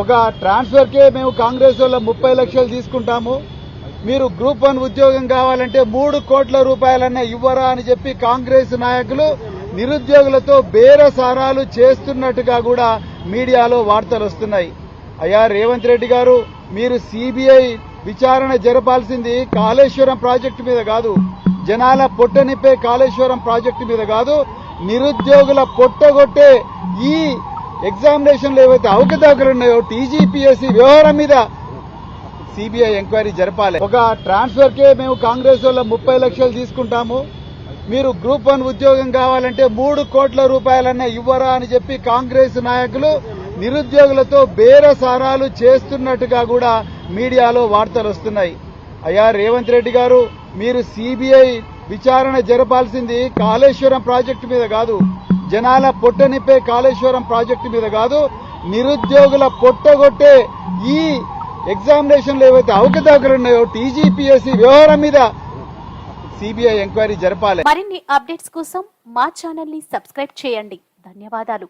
ఒక ట్రాన్స్ఫర్ కే మేము కాంగ్రెస్ వాళ్ళ ముప్పై లక్షలు తీసుకుంటాము. మీరు గ్రూప్ వన్ ఉద్యోగం కావాలంటే మూడు కోట్ల రూపాయలన్నా ఇవ్వరా అని చెప్పి కాంగ్రెస్ నాయకులు నిరుద్యోగులతో బేరసారాలు చేస్తున్నట్టుగా కూడా మీడియాలో వార్తలు వస్తున్నాయి. అయ్యా రేవంత్ రెడ్డి గారు మీరు సిబిఐ విచారణ జరపాల్సింది కాళేశ్వరం ప్రాజెక్టు మీద కాదు. జనాల పొట్టనిప్పే కాళేశ్వరం ప్రాజెక్టు మీద కాదు. నిరుద్యోగుల పొట్టగొట్టే ఈ ఎగ్జామినేషన్లు ఏవైతే అవకతవకలు ఉన్నాయో టీజీపీఎస్సీ వ్యవహారం మీద సిబిఐ ఎంక్వైరీ జరపాలి. ఒక ట్రాన్స్ఫర్ కే మేము కాంగ్రెస్ వాళ్ళ ముప్పై లక్షలు తీసుకుంటాము. మీరు గ్రూప్ వన్ ఉద్యోగం కావాలంటే మూడు కోట్ల రూపాయలన్నా ఇవ్వరా అని చెప్పి కాంగ్రెస్ నాయకులు నిరుద్యోగులతో బేరసారాలు చేస్తున్నట్టుగా కూడా మీడియాలో వార్తలు వస్తున్నాయి. అయ్యా రేవంత్ రెడ్డి గారు మీరు సిబిఐ విచారణ జరపాల్సింది కాళేశ్వరం ప్రాజెక్టు మీద కాదు. జనాల పొట్టనిప్పే కాళేశ్వరం ప్రాజెక్టు మీద కాదు నిరుద్యోగుల పొట్టగొట్టే ఈ ఎగ్జామినేషన్లు ఏవైతే అవకతవకలు ఉన్నాయో టీజీపీఎస్సీ వ్యవహారం మీద సిబిఐ ఎంక్వైరీ జరపాలి. మరిన్ని అప్డేట్స్ కోసం మా ఛానల్ని సబ్స్క్రైబ్ చేయండి. ధన్యవాదాలు.